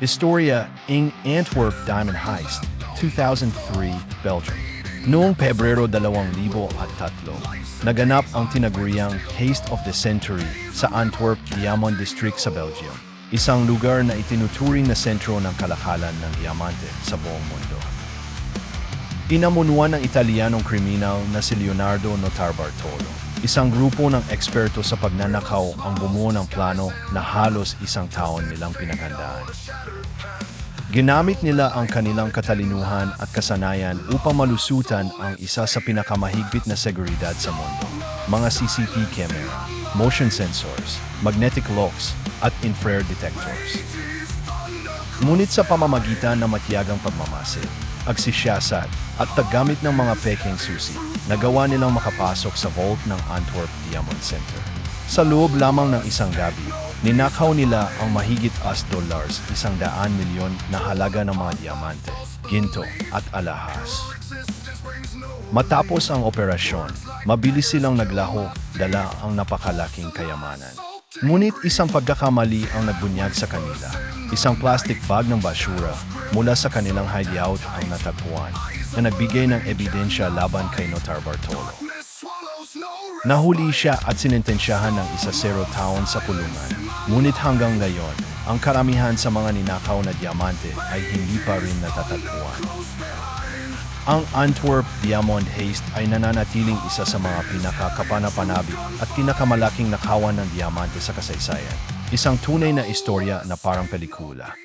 Historia ing Antwerp Diamond Heist, 2003, Belgium. Noong Pebrero 2003, naganap ang tinaguriang Heist of the Century sa Antwerp Diamond District sa Belgium. Isang lugar na itinuturing na sentro ng kalakalan ng diamante sa buong mundo. Inamunuan ng Italianong kriminal na si Leonardo Notar Bartolo. Isang grupo ng eksperto sa pagnanakaw ang bumuo ng plano na halos isang taon nilang pinaghandaan. Ginamit nila ang kanilang katalinuhan at kasanayan upang malusutan ang isa sa pinakamahigpit na seguridad sa mundo. Mga CCTV camera, motion sensors, magnetic locks, at infrared detectors. Ngunit sa pamamagitan ng matiyagang pagmamasid, agsisiyasat at taggamit ng mga peking susi, nagawa nilang makapasok sa vault ng Antwerp Diamond Center. Sa loob lamang ng isang gabi, ninakaw nila ang mahigit as dollars isang daan milyon na halaga ng mga diamante, ginto at alahas. Matapos ang operasyon, mabilis silang naglaho dala ang napakalaking kayamanan. Ngunit isang pagkakamali ang nagbunyag sa kanila. Isang plastic bag ng basura mula sa kanilang hideout ang natagpuan na nagbigay ng ebidensya laban kay Notar Bartolo. Nahuli siya at sinintensyahan ng isa zero taon sa kulungan. Ngunit hanggang ngayon, ang karamihan sa mga ninakaw na diamante ay hindi pa rin natatagpuan. Ang Antwerp Diamond Heist ay nananatiling isa sa mga pinakakapanapanabik at pinakamalaking nakawan ng diamante sa kasaysayan. Isang tunay na istorya na parang pelikula.